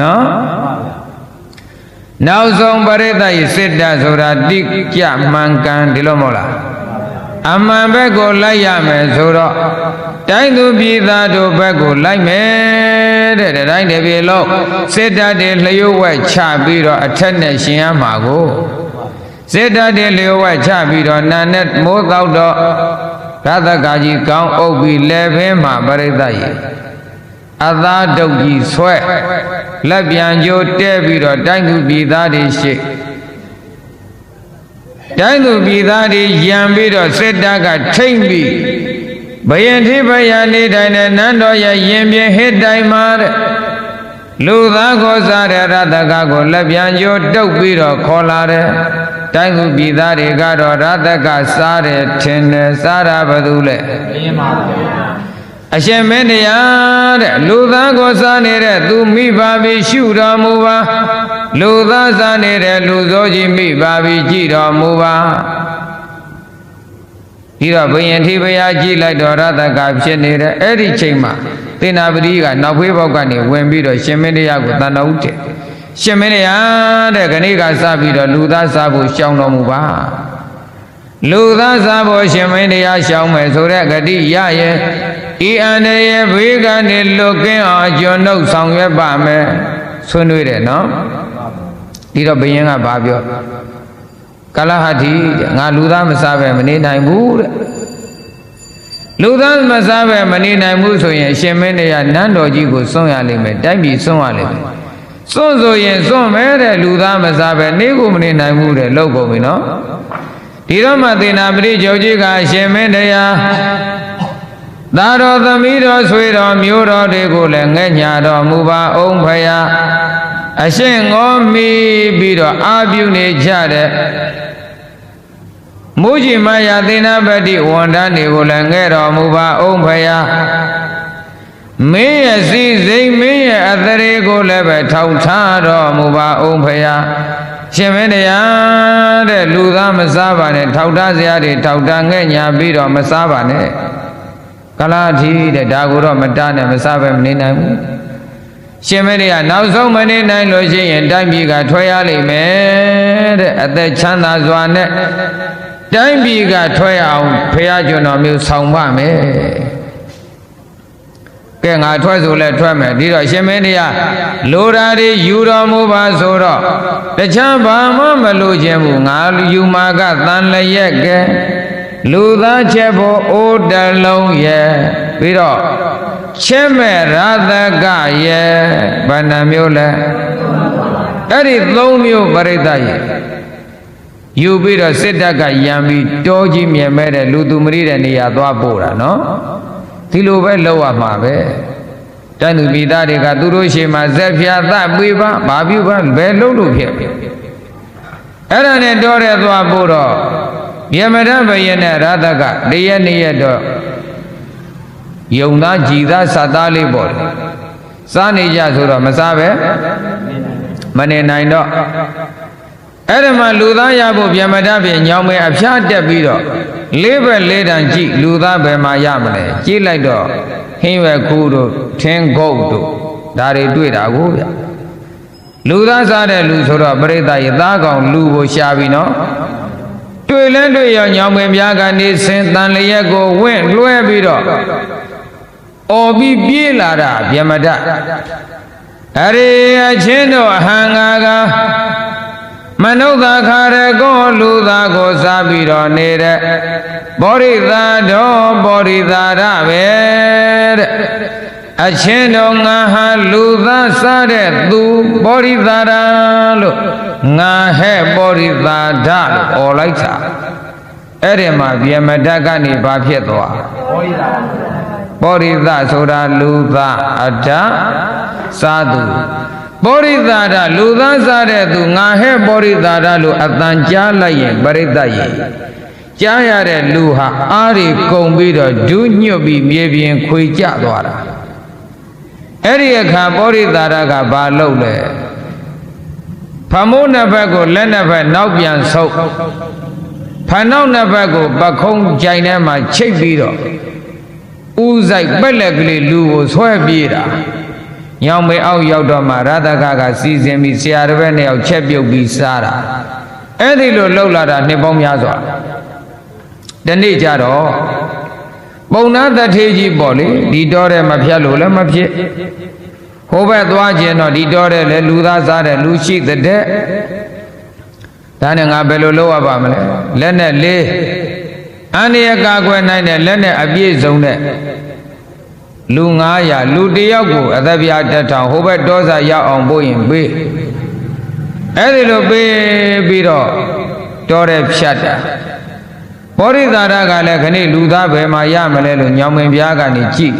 နော်နောက်ဆုံးပရိသတ်ဤစစ်တဆိုတာတိကျမှန်ကန်ဒီလိုမဟုတ်လားအမှန်ဘက်ကိုလိုက်ရမယ်ဆိုတော့တိုင်းသူပြည်သားတို့ဘက်ကိုလိုက်မယ်တဲ့တဲ့တိုင်းတစ်ပြေလုံးစစ်တပ်တွေလျှို့ဝှက်ချပြီးတော့အထက်နဲ့ရှင်ရမှာကိုစစ်တပ်တွေလျှို့ဝှက်ချပြီးတော့နာနဲ့မိုးတော့တော့ရသကကြီးကောင်းအုပ်ပြီးလဲဖင်းမှာပရိသတ်ကြီး အသာတုတ်ကြီးဆွဲလက်ပြန်ကြိုးတဲပြီးတော့တိုင်းသူပြည်သားတွေရှိတိုင်းသူပြည်သားတွေရံပြီးတော့စစ်တပ်ကထိမ့်ပြီးဘယင်ထိဘယနေတိုင်းနဲ့နန်းတော်ရဲ့ရင်ပြဟစ်တိုင်မှာတဲ့လူသားကိုစားတဲ့ရတကကိုလက်ပြန်ကြိုးတုပ်ပြီးတော့ခေါ်လာတဲ့တိုင်းသူပြည်သားတွေကတော့ရတကစားတယ်ထင်တယ်စားတာဘာလို့လဲဘယင်ပါဗျာ အရှင်မင်းတရားတဲ့လူသားကိုစားနေတဲ့သူမိဘပြီးရှုတော်မူပါလူသားစားနေတဲ့လူစိုးကြီးမိဘပြီးကြည်တော်မူပါဒီတော့ဘုရင်ထိဘုရားကြည်လိုက်တော်ရတကဖြစ်နေတဲ့အဲ့ဒီချိန်မှာသေနာပတိကနောက်ဖေးဘောက်ကနေဝင်ပြီးတော့ရှင်မင်းတရားကိုတန်တော်ဦးတယ်ရှင်မင်းတရားတဲ့ခဏိကစပြီးတော့လူသားစားဖို့ရှောင်တော်မူပါလူသားစားဖို့ရှင်မင်းတရားရှောင်မယ်ဆိုတဲ့ဂတိရရဲ့ ဤအန္တရာယ်ဘေးကနေလွတ်ကင်းအောင်ကျွန်ုပ်ဆောင်ရွက်ပါမယ်ဆွေးနွေးတယ်နော်ဒီတော့ဘယင်းကဘာပြောကလဟတိတဲ့ငါလူသားမစားပဲမနေနိုင်ဘူးတဲ့လူသားမစားပဲမနေနိုင်ဘူးဆိုရင်အရှင်မင်းတရားနန်းတော်ကြီးကိုစွန့်ရလိမ့်မယ်တိုက်ပြည်စွန့်ရလိမ့်မယ်စွန့်ဆိုရင်စွန့်မဲတဲ့လူသားမစားပဲနေကိုမနေနိုင်ဘူးတဲ့လောက်ကုန်ပြီနော်ဒီတော့မှသေနာပရိကျော်ကြီးကအရှင်မင်းတရား သာတော်သမီးတော်ဆွေတော်မျိုးတော်တွေကိုလည်းငဲ့ညာတော်မူပါအောင်ဖယားအရှင်ငေါမိပြီးတော့အာပြုနေကြတဲ့မူကြီးမယာသေနာပတိဝန်တန်းတွေကိုလည်းငဲ့တော်မူပါအောင်ဖယားမင်းရဲ့စီစိမ်မင်းရဲ့အသရေကိုလည်းပဲထောက်ထားတော်မူပါအောင်ဖယားရှင်မင်းတရားတဲ့လူသားမစားပါနဲ့ထောက်ထားစရာတွေထောက်ထားငဲ့ညာပြီးတော့မစားပါနဲ့ ကလာထီတဲ့ဒါကိုတော့မတားနဲ့မစားပဲမနေနိုင်ဘူးရှင်မင်းတွေကနောက်ဆုံးမနေနိုင်လို့ရှိရင်တိုင်းပြည်ကထွက်ရလိမ့်မယ်တဲ့အသက်ချမ်းသာစွာနဲ့တိုင်းပြည်ကထွက်ရအောင်ဖះကျွန်တော်မျိုးဆောင်ပါမယ်ကဲငါထွက်ဆိုလဲထွက်မယ်ဒီတော့ရှင်မင်းတွေကလိုရာတွေယူတော်မူပါဆိုတော့တခြားဘာမှမလိုချင်ဘူးငါယူမာကတန်လျက်ကဲ လူသားချက်ဖို့အိုးတလုံးရဲ့ပြီးတော့ချက်မဲ့ရသကရဲ့ဗန္နမျိုးလဲအဲ့ဒီသုံးမျိုးပရိသတ်ရဲ့ယူပြီးတော့စစ်တပ်ကယံပြီးတောကြီးမြင်မဲ့တဲ့လူသူမရိတဲ့နေရာသွားပို့တာနော်ဒီလိုပဲလောက်ရမှာပဲတန်သူမိသားတွေကသူတို့ရှိမှဇက်ဖြာသပွေးပါဘာပြုပါဘယ်လုံးလို့ဖြစ်အဲ့ဒါနဲ့တောတဲ့သွားပို့တော့ ယမရဘယနဲ့ရသကတရက်နှစ်ရက်တော့ယုံသားကြည်သားစသားလေးပေါ့လေစားနေကြဆိုတော့မစားပဲမနေနိုင်တော့အဲ့ဒါမှလူသားရဖို့ဗျမတပြင်ညောင်းမဲအဖျားတက်ပြီးတော့လေးဘက်လေးတန်ကြည့်လူသားဘယ်မှာရမလဲကြည့်လိုက်တော့ဟင်းရွယ်ခူးတို့ထင်းဂုတ်တို့ဒါတွေတွေ့တာကိုဗျလူသားစားတဲ့လူဆိုတော့ပရိသတ်ရဲ့သားကောင်လူကိုရှာပြီနော် တွေ့လဲတွေ့ရောညောင်ပင်ပြားကနေစင်တန်လျက်ကိုဝင့်လွှဲပြီးတော့အော်ပြီးပြေးလာတာဗျမတအရေအချင်းတို့အဟံငါကမနုဿခါရကောလူသားကိုစားပြီးတော့နေတဲ့ဘောရိသာတော်ဘောရိသာရပဲတဲ့အချင်းတော်ငါဟာလူသားစားတဲ့သူဘောရိသာရလို့ ငါဟဲ့ဘောရိသာဒလို့អော်လိုက်တာအဲ့ဒီမှာဗျမတကနေဘာဖြစ်သွားဟောရတာပါပောရိသဆိုတာလူသားအတ္တစားသူပောရိသဒလူသားစားတဲ့သူငါဟဲ့ပောရိသဒလို့အတန်ကြားလိုက်ရင်ပရိသတ်ရဲ့ကြားရတဲ့လူဟာအားတွေကုန်ပြီးတော့ဒူးညွတ်ပြီးမြေပြင်ခွေကျသွားတာအဲ့ဒီအခါပောရိသဒကဘာလုပ်လဲ ဖမိုးနှစ်ဘက်ကိုလက်နှစ်ဘက်နောက်ပြန်ဆုပ်ဖနောက်နှစ်ဘက်ကိုပခုံးကြိုင်ထဲမှာချိတ်ပြီးတော့ဥဆိုင်ပက်လက်ကလေးလူကိုဆွဲပြေးတာညောင်မေအောက်ရောက်တော့မှရသကကစီစဉ်ပြီးဆရာတစ်ပည့်နှစ်ယောက်ချက်ပြုတ်ပြီးစားတာအဲ့ဒီလိုလှုပ်လာတာနှစ်ပေါင်းများစွာဒီနေ့ကျတော့ပုံနာတထေကြီးပေါ့လေဒီတော့တဲ့မဖြတ်လို့လည်းမဖြစ် ဟိုဘက်သွားခြင်းတော့ဒီတော့တဲ့လေလူသားစားတဲ့လူရှိတဲ့ဒါနဲ့ငါဘယ်လိုလုပ်ရပါမလဲလက်နဲ့လေးအန္တရာယ်ကာကွယ်နိုင်တဲ့လက်နဲ့အပြည့်စုံတဲ့လူ900လူတယောက်ကိုအသက်ပြတက်ထောင်ဟိုဘက်တောစာရောက်အောင်ပို့ရင်ပေးအဲ့ဒီလိုပေးပြီးတော့တောတဲ့ဖြတ်တာပောရိသာရကလည်းခဏလူသားဘယ်မှာရမလဲလို့ညောင်မင်းပြားကနေကြည့်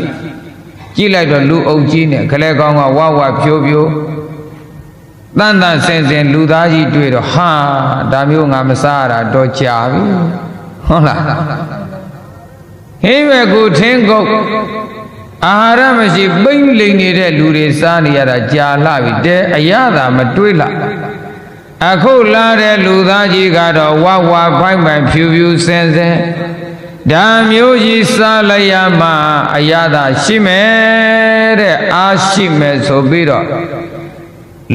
ကြည့်လိုက်တော့လူအုပ်ကြီးနဲ့ခလဲကောင်းကဝဝဖြိုးဖြိုးတန်တန်စင်စင်လူသားကြီးတွေ့တော့ဟာဒါမျိုးငါမစားရတာတော့ကြာပြီဟုတ်လားဟိဘကူထင်းကုတ်အာဟာရမရှိပိမ့်လိန်နေတဲ့လူတွေစားနေရတာကြာလှပြီတဲ့အရသာမတွေးလားအခုလာတဲ့လူသားကြီးကတော့ဝဝဖိုင်းပိုင်ဖြူဖြူစင်စင် ဒါမျိုးကြီးစားလိုက်ရမှအရသာရှိမယ်တဲ့အားရှိမယ်ဆိုပြီးတော့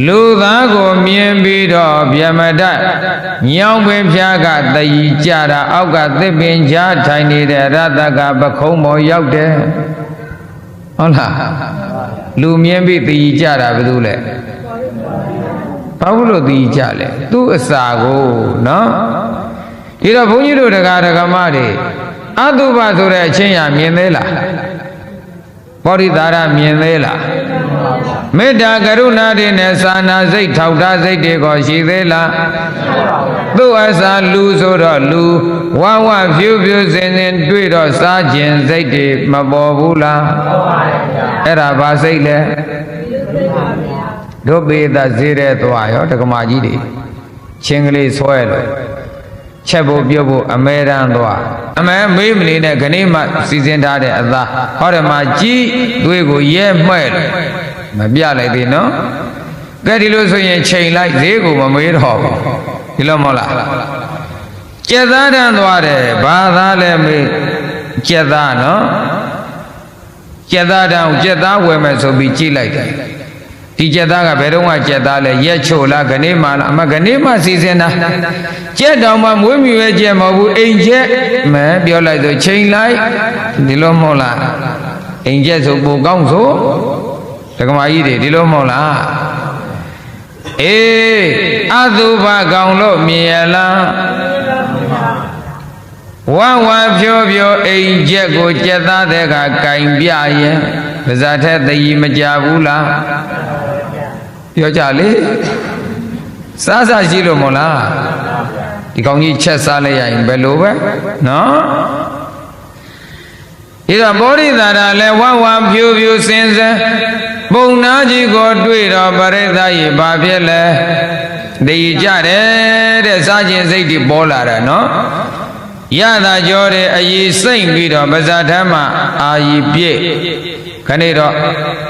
လူသားကိုမြင်ပြီးတော့ဗျမတညောင်ပင်ဖြားကတည်ကြတာအောက်ကသစ်ပင်ကြားထိုင်နေတဲ့ရတကပခုံးပေါ်ရောက်တယ်ဟုတ်လားလူမြင်ပြီးတည်ကြတာဘယ်သူလဲဘာလို့တည်ကြလဲသူ့အစာကိုနော်ဒီတော့ဘုန်းကြီးတို့တရားဓမ္မတွေ အတုပဆိုတဲ့အချင်းရမြင်သေးလားပောရိသာရမြင်သေးလားမေတ္တာကရုဏာတွေနဲ့စာနာစိတ်ထောက်ထားစိတ်တွေကိုရှိသေးလားသူ့အစာလူဆိုတော့လူဝဝဖြူဖြူစင်စင်တွေ့တော့စားခြင်းစိတ်တွေမပေါ်ဘူးလားအဲ့ဒါဘာစိတ်လဲတို့ပေသဈေးတဲ့သွားရောတက္ကမကြီးတွေချင်းကလေးဆွဲလို့ ချက်ဖို့ပြုတ်ဖို့အမဲတန်းသွားအမဲမေးမနေနဲ့ခဏမှစီစဉ်ထားတဲ့အသားဟောတယ်မှာကြီးသွေးကိုရဲမှဲ့လို့မပြလိုက်သေးနော်ကဲဒီလိုဆိုရင်ချိန်လိုက်ဈေးကိုမမေးတော့ဘူးဒီလိုမဟုတ်လားကျက်သားတန်းသွားတယ်ဘာသားလဲမေးကျက်သားနော်ကျက်သားတန်းကိုကျက်သားဝယ်မယ်ဆိုပြီးကြည့်လိုက်တယ် ဒီကျက်သားကဘယ်တော့မှကျက်သားလဲရက်ချိုလားခနေမှလားအမခနေမှစီစဉ်တာကျက်တောင်မှမွေးမြူရဲ့ကျက်မဟုတ်ဘူးအိမ်ကျက်မဲပြောလိုက်ဆိုချိန်လိုက်ဒီလိုမဟုတ်လားအိမ်ကျက်ဆိုပိုကောင်းဆိုဒကမာကြီးတွေဒီလိုမဟုတ်လားအေးအတုပကောင်လို့မြင်ရလားဝဝဖြိုးဖြိုးအိမ်ကျက်ကိုကျက်သားတဲ့ကကင်ပြရင်ပါဇာထက်တည်မကြဘူးလား ပြောကြလေစားစားရှိလို့မို့လားဒီကောင်ကြီးချက်စားလိုက်ရရင်ဘယ်လိုပဲနော်ဒီတော့ဘောဓိသာရလဲဝဝဖြူဖြူစင်စင်ပုံနာကြီးကိုတွေ့တော့ပရိသတ်ကြီးဘာဖြစ်လဲတည်ကြတယ်တဲ့စားခြင်းစိတ်တွေပေါ်လာတာနော်ရတာကြောတယ်အည်စိတ်ပြီးတော့ပါဇာထမ်းမှာအာယီပြည့် ခဏတော့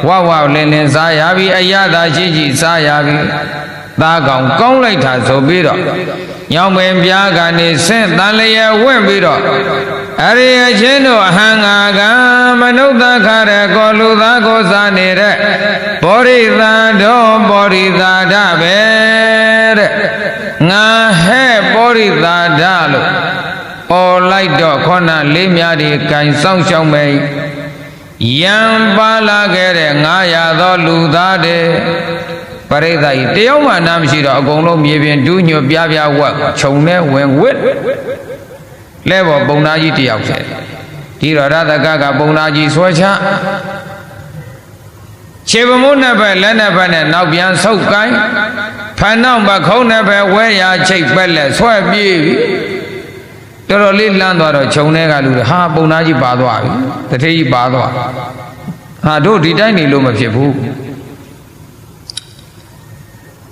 ဝဝလင်းလင်းစားရပြီအရသာရှိရှိစားရပြီသားကောင်ကောင်းလိုက်တာဆိုပြီးတော့ညောင်ပင်ပြားကနေဆင့်တန်လျက်ဝင့်ပြီးတော့အရိယချင်းတို့အဟံငါကမနုဿခရကောလူသားကိုစားနေတဲ့ဘောရိသာတော်ဘောရိသာဒပဲတဲ့ငါဟဲ့ဘောရိသာဒလို့အော်လိုက်တော့ခေါဏလေးများဒီကင်ဆောင်ရှောင်းမယ် ယံပါလာခဲ့တဲ့900သောလူသားတွေပရိသတ်ကြီးတယောက်မှနားမရှိတော့အကုန်လုံးမြေပြင်ဒူးညွတ်ပြပြဝက်ခြုံနဲ့ဝင်ဝစ်လဲပေါ်ပုံသားကြီးတယောက်ဖြစ်ဒီတော့ရသကကပုံသားကြီးဆွဲချခြေပမုန်းနှစ်ဘက်လက်နှစ်ဘက်နဲ့နောက်ပြန်ဆုပ်ကိုင်းဖန်နောက်ပခုံးနှစ်ဘက်ဝဲရချိတ်ပက်လက်ဆွဲပြေးပြီ တော်တော်လေးလမ်းသွားတော့ခြုံထဲကလူတွေဟာပုံသားကြီးပါသွားပြီတထေးကြီးပါသွားဟာတို့ဒီတိုင်းနေလို့မဖြစ်ဘူး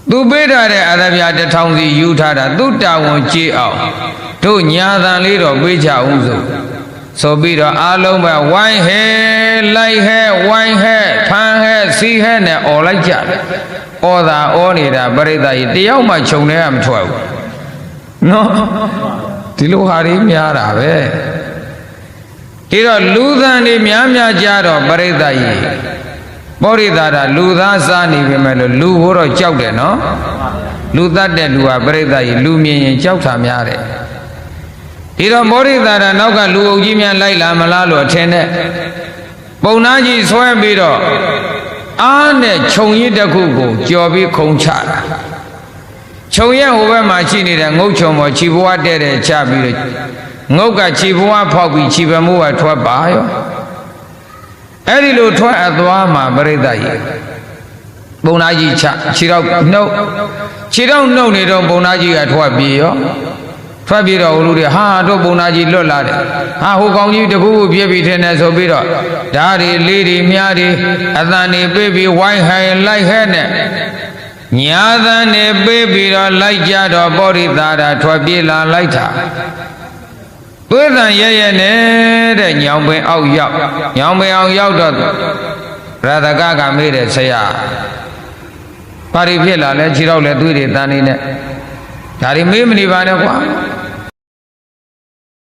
သူပေးထားတဲ့အရဗျာတထောင်စီယူထားတာသူတာဝန်ကြည့်အောင်တို့ညာတန်လေးတော့ပေးချအောင်ဆိုဆိုပြီးတော့အားလုံးပဲဝိုင်းဟဲလိုက်ဟဲဝိုင်းဟဲဖန်ဟဲစီဟဲနဲ့អော်လိုက်ကြတယ်။အော်သာအော်နေတာပရိသတ်ကြီးတယောက်မှခြုံထဲကမထွက်ဘူး။နော် ဒီလိုဟာတွေများတာပဲ။ဒီတော့လူသံတွေများများကြတော့ပရိသတ်ကြီးပောရိတာရလူသားစားနေပြီမဲ့လို့လူဘိုးတော့ကြောက်တယ်နော်လူတတ်တဲ့လူဟာပြိဿကြီးလူမြင်ရင်ကြောက်တာများတယ်ဒီတော့မောရိတာရနောက်ကလူအုပ်ကြီးများလိုက်လာမလားလို့အထင်နဲ့ပုံနာကြီးဆွဲပြီးတော့အားနဲ့ခြုံရစ်တစ်ခုကိုကြော်ပြီးခုံချတာ ခြုံရက်ဟိုဘက်မှာရှိနေတဲ့ငုတ်ခြုံပေါ်ခြိဘွားတဲ့တဲ့ချပြီးတော့ငုတ်ကခြိဘွားဖောက်ပြီးခြိပမိုးကထွက်ပါရောအဲ့ဒီလိုထွက်အသွားမှာပြိဿကြီးပုံနာကြီးချခြေတော့နှုတ်ခြေတော့နှုတ်နေတော့ပုံနာကြီးကထွက်ပြေးရောထွက်ပြေးတော့လူတွေဟာတို့ပုံနာကြီးလွတ်လာတယ်ဟာဟိုကောင်ကြီးတကူကူပြည့်ပြီထင်တယ်ဆိုပြီးတော့ဓာရီလေးတွေမြားတွေအတန်တွေပြေးပြီးဝိုင်းဟိုင်လိုက်ဟဲ့နဲ့ ညာသန်နေပြေးပြီးတော့လိုက်ကြတော့ပောရိတာရာထွက်ပြေးလာလိုက်တာသွေးတန်ရဲရဲနဲ့တဲ့ညောင်ပင်အောက်ရောက်ညောင်ပင်အောက်ရောက်တော့ရသကကမေးတယ်ဆရာပါရီဖြစ်လာလဲခြေတော့လဲသွေးတွေတန်နေနဲ့ဒါတွေမေးမနေပါနဲ့ကွာ